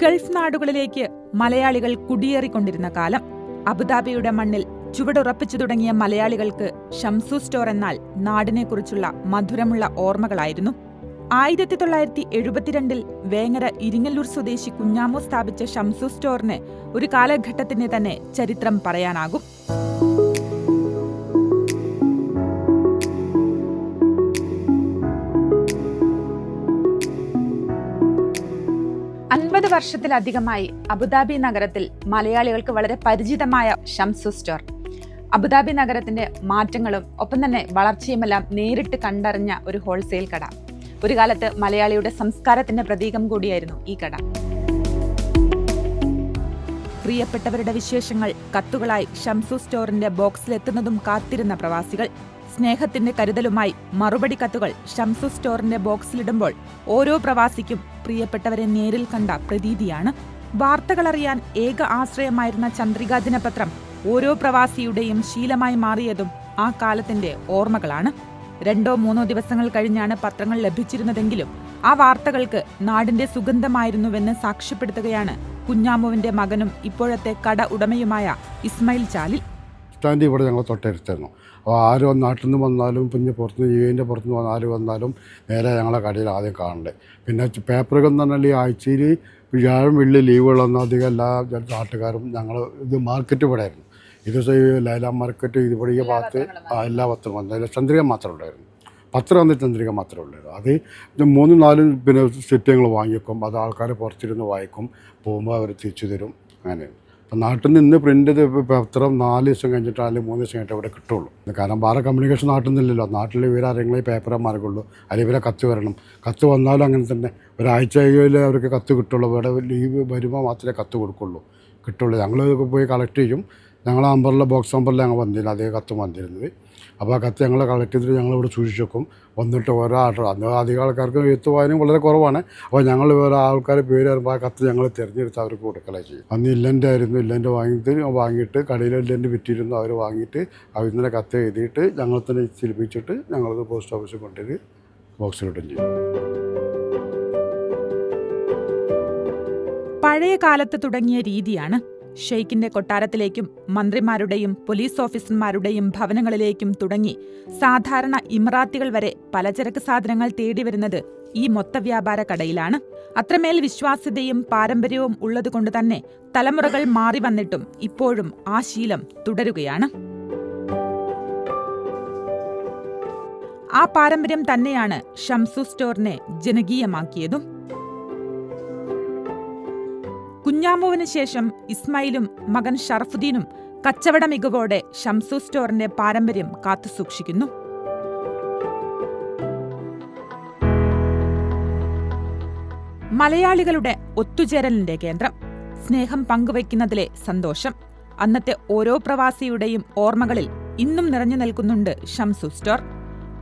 Gulf നാടുകളിലേക്ക് മലയാളികൾ കുടിയേറിക്കൊണ്ടിരുന്ന കാലം അബുദാബിയുടെ മണ്ണിൽ ചുവടുറപ്പിച്ചു തുടങ്ങിയ മലയാളികൾക്ക് ഷംസു സ്റ്റോർ എന്നാൽ നാടിനെക്കുറിച്ചുള്ള മധുരമുള്ള ഓർമ്മകളായിരുന്നു. ആയിരത്തി തൊള്ളായിരത്തി എഴുപത്തിരണ്ടിൽ വേങ്ങര ഇരിങ്ങല്ലൂർ സ്വദേശി കുഞ്ഞാമു സ്ഥാപിച്ച ഷംസു സ്റ്റോറിന് ഒരു കാലഘട്ടത്തിന്റെ തന്നെ ചരിത്രം പറയാനാകും. അൻപത് വർഷത്തിലധികമായി അബുദാബി നഗരത്തിൽ മലയാളികൾക്ക് വളരെ പരിചിതമായ ഷംസു സ്റ്റോർ. അബുദാബി നഗരത്തിന്റെ മാറ്റങ്ങളും ഒപ്പം തന്നെ വളർച്ചയുമെല്ലാം നേരിട്ട് കണ്ടറിഞ്ഞ ഒരു ഹോൾസെയിൽ കട. ഒരു കാലത്ത് മലയാളിയുടെ സംസ്കാരത്തിന്റെ പ്രതീകം കൂടിയായിരുന്നു ഈ കട. പ്രിയപ്പെട്ടവരുടെ വിശേഷങ്ങൾ കത്തുകളായി ഷംസു സ്റ്റോറിന്റെ ബോക്സിലെത്തുന്നതും കാത്തിരുന്ന പ്രവാസികൾ. സ്നേഹത്തിന്റെ കരുതലുമായി മറുപടി കത്തുകൾ ഷംസു സ്റ്റോറിന്റെ ബോക്സിലിടുമ്പോൾ ഓരോ പ്രവാസിക്കും പ്രിയപ്പെട്ടവരെ നേരിൽ കണ്ട പ്രതീതിയാണ്. വാർത്തകളറിയാൻ ഏക ആശ്രയമായിരുന്ന ചന്ദ്രികാ ദിനപത്രം ഓരോ പ്രവാസിയുടെയും ശീലമായി മാറിയതും ആ കാലത്തിന്റെ ഓർമ്മകളാണ്. രണ്ടോ മൂന്നോ ദിവസങ്ങൾ കഴിഞ്ഞാണ് പത്രങ്ങൾ ലഭിച്ചിരുന്നതെങ്കിലും ആ വാർത്തകൾക്ക് നാടിന്റെ സുഗന്ധമായിരുന്നുവെന്ന് സാക്ഷ്യപ്പെടുത്തുകയാണ് കുഞ്ഞാമുവിന്റെ മകനും ഇപ്പോഴത്തെ കട ഉടമയുമായ ഇസ്മയിൽ ചാലിൽ. സ്റ്റാൻഡ് ഇവിടെ ഞങ്ങൾ തൊട്ടടുത്തായിരുന്നു. അപ്പോൾ ആര് വന്ന് നാട്ടിൽ നിന്ന് വന്നാലും പിന്നെ പുറത്തുനിന്ന് യു എന്റെ പുറത്തുനിന്ന് വന്ന ആര് വന്നാലും നേരെ ഞങ്ങളെ കടയിൽ ആദ്യം കാണണ്ടേ. പിന്നെ പേപ്പറുകൾ എന്ന് പറഞ്ഞാൽ ഈ ആഴ്ചയിൽ വ്യാഴം വെള്ളി ലീവുകളൊന്നും അധികം എല്ലാ നാട്ടുകാരും ഞങ്ങൾ ഇത് മാർക്കറ്റ് ഇവിടെ ആയിരുന്നു ഇത് ഈ ലൈല മാർക്കറ്റ് ഇതുപോലെ ഈ ഭാഗത്ത് എല്ലാ പത്രം വന്നു ചന്ദ്രിക മാത്രം ഉണ്ടായിരുന്നു പത്രം വന്ന് ചന്ദ്രിക മാത്രമേ ഉള്ളൂ അത് മൂന്നും നാലും പിന്നെ സെറ്റുകൾ വാങ്ങിക്കും. അത് ആൾക്കാർ പുറത്തിരുന്ന് വായിക്കും. പോകുമ്പോൾ അവർ തിരിച്ചു തരും. അങ്ങനെ. അപ്പം നാട്ടിൽ നിന്ന് പ്രിന്റ് പത്രം നാല് ദിവസം കഴിഞ്ഞിട്ട് അല്ലെങ്കിൽ മൂന്ന് ദിവസം കഴിഞ്ഞിട്ട് അവിടെ കിട്ടുള്ളൂ. കാരണം വേറെ കമ്മ്യൂണിക്കേഷൻ നാട്ടിൽ നിന്നില്ലല്ലോ. നാട്ടിൽ ഇവർ ആരെങ്കിലും പേപ്പറെ മാർക്കുള്ളൂ അല്ലെങ്കിൽ ഇവരെ കത്ത് വരണം. കത്ത് വന്നാലും അങ്ങനെ തന്നെ. ഒരാഴ്ചയിൽ അവർക്ക് കത്ത് കിട്ടുള്ളൂ. ഇവിടെ ലീവ് വരുമ്പോൾ മാത്രമേ കത്ത് കൊടുക്കുള്ളൂ. കിട്ടുള്ളൂ. ഞങ്ങൾ പോയി കളക്ട് ചെയ്യും. ഞങ്ങൾ നമ്പറിലെ ബോക്സ് നമ്പറിൽ ഞങ്ങൾ വന്നിരുന്നു അതേ കത്ത് വന്നിരുന്നത്. അപ്പോൾ ആ കത്ത് ഞങ്ങൾ കളക്ട് ചെയ്തിട്ട് ഞങ്ങൾ ഇവിടെ സൂക്ഷിച്ച് വെക്കും. വന്നിട്ട് ഓരോ ആട്ടോ അന്ന് അധികം ആൾക്കാർക്ക് എഴുത്ത് വായനയും വളരെ കുറവാണ്. അപ്പോൾ ഞങ്ങൾ ഓരോ ആൾക്കാർ പേര് വരുമ്പോൾ ആ കത്ത് ഞങ്ങൾ തിരഞ്ഞെടുത്ത് അവർക്ക് കൊടുക്കലേ ചെയ്യും. അന്ന് ഇല്ലന്റെ ആയിരുന്നു. ഇല്ലന്റെ വാങ്ങിയിട്ട് വാങ്ങിയിട്ട് കടയിൽ ഇല്ലന്റെ വിറ്റിരുന്നു അവർ വാങ്ങിയിട്ട് അവർ ഇന്നലെ കത്ത് എഴുതിയിട്ട് ഞങ്ങൾ തന്നെ ചിലിപ്പിച്ചിട്ട് ഞങ്ങളത് പോസ്റ്റ് ഓഫീസിൽ കൊണ്ടുപോയി ബോക്സിലിട്ടും ചെയ്യും. പഴയ കാലത്ത് തുടങ്ങിയ രീതിയാണ് ഷെയ്ഖിന്റെ കൊട്ടാരത്തിലേക്കും മന്ത്രിമാരുടെയും പോലീസ് ഓഫീസർമാരുടെയും ഭവനങ്ങളിലേക്കും തുടങ്ങി സാധാരണ ഇമറാത്തികൾ വരെ പലചരക്ക് സാധനങ്ങൾ തേടിവരുന്നത് ഈ മൊത്തവ്യാപാര കടയിലാണ്. അത്രമേൽ വിശ്വാസ്യതയും പാരമ്പര്യവും ഉള്ളതുകൊണ്ട് തന്നെ തലമുറകൾ മാറി വന്നിട്ടും ഇപ്പോഴും ആ ശീലം തുടരുകയാണ്. ആ പാരമ്പര്യം തന്നെയാണ് ഷംസു സ്റ്റോറിനെ ജനകീയമാക്കിയതും. കുഞ്ഞാമുവിന് ശേഷം ഇസ്മായിലും മകൻ ഷറഫുദ്ദീനും കച്ചവട മികവോടെ ഷംസു സ്റ്റോറിന്റെ പാരമ്പര്യം കാത്തുസൂക്ഷിക്കുന്നു മലയാളികളുടെ ഒത്തുചേരലിന്റെ കേന്ദ്രം. സ്നേഹം പങ്കുവയ്ക്കുന്നതിലെ സന്തോഷം. അന്നത്തെ ഓരോ പ്രവാസിയുടെയും ഓർമ്മകളിൽ ഇന്നും നിറഞ്ഞു നിൽക്കുന്നുണ്ട് ഷംസു സ്റ്റോർ.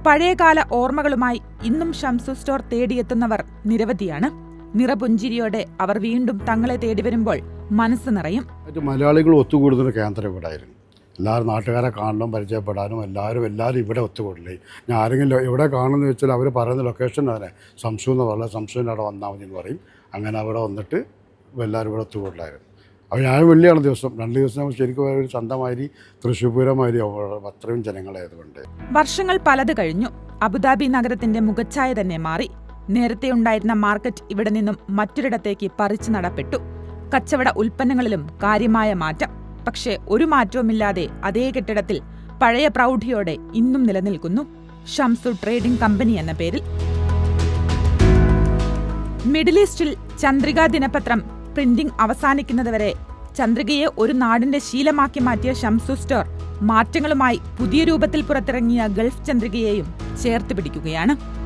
പഴയകാല ഓർമ്മകളുമായി ഇന്നും ഷംസു സ്റ്റോർ തേടിയെത്തുന്നവർ നിരവധിയാണ്. നിറപുഞ്ചിരിയോടെ അവർ വീണ്ടും തങ്ങളെ തേടി വരുമ്പോൾ മനസ്സ് നിറയും. മലയാളികൾ ഒത്തുകൂടുന്ന കേന്ദ്രം ഇവിടെ ആയിരുന്നു എല്ലാവരും നാട്ടുകാരെ കാണണം പരിചയപ്പെടാനും എല്ലാവരും എല്ലാവരും ഇവിടെ ഒത്തുകൂടില്ലേ? ഞാൻ ആരെങ്കിലും എവിടെ കാണുമെന്ന് വെച്ചാൽ അവർ പറയുന്ന ലൊക്കേഷൻ തന്നെ. സംശയം എന്ന് പറഞ്ഞാൽ സംശയം അവിടെ വന്നാൽ മതി എന്ന് പറയും. അങ്ങനെ അവിടെ വന്നിട്ട് എല്ലാവരും ഇവിടെ ഒത്തുകൂടലായിരുന്നു അപ്പോൾ ഞാൻ വെള്ളിയാണ് ദിവസം. രണ്ട് ദിവസം ശരിക്കും ഒരു ചന്തമാതിരി തൃശ്ശൂർ പൂരമാതിരി അവിടെ അത്രയും ജനങ്ങളായതുകൊണ്ട് വർഷങ്ങൾ പലത് കഴിഞ്ഞു. അബുദാബി നഗരത്തിന്റെ മുഖച്ഛായ തന്നെ മാറി. നേരത്തെ ഉണ്ടായിരുന്ന മാർക്കറ്റ് ഇവിടെ നിന്നും മറ്റൊരിടത്തേക്ക് പറിച്ചു നടപ്പെട്ടു. കച്ചവട ഉൽപ്പന്നങ്ങളിലും കാര്യമായ മാറ്റം. പക്ഷേ ഒരു മാറ്റവുമില്ലാതെ അതേ കെട്ടിടത്തിൽ പഴയ പ്രൗഢിയോടെ ഇന്നും നിലനിൽക്കുന്നു. ഷംസു ട്രേഡിംഗ് കമ്പനി എന്ന പേരിൽ. മിഡിൽ ഈസ്റ്റിൽ ചന്ദ്രിക ദിനപത്രം പ്രിന്റിംഗ് അവസാനിക്കുന്നതുവരെ ചന്ദ്രികയെ ഒരു നാടിന്റെ ശീലമാക്കി മാറ്റിയ ഷംസു സ്റ്റോർ മാറ്റങ്ങളുമായി പുതിയ രൂപത്തിൽ പുറത്തിറങ്ങിയ ഗൾഫ് ചന്ദ്രികയെയും ചേർത്ത് പിടിക്കുകയാണ്.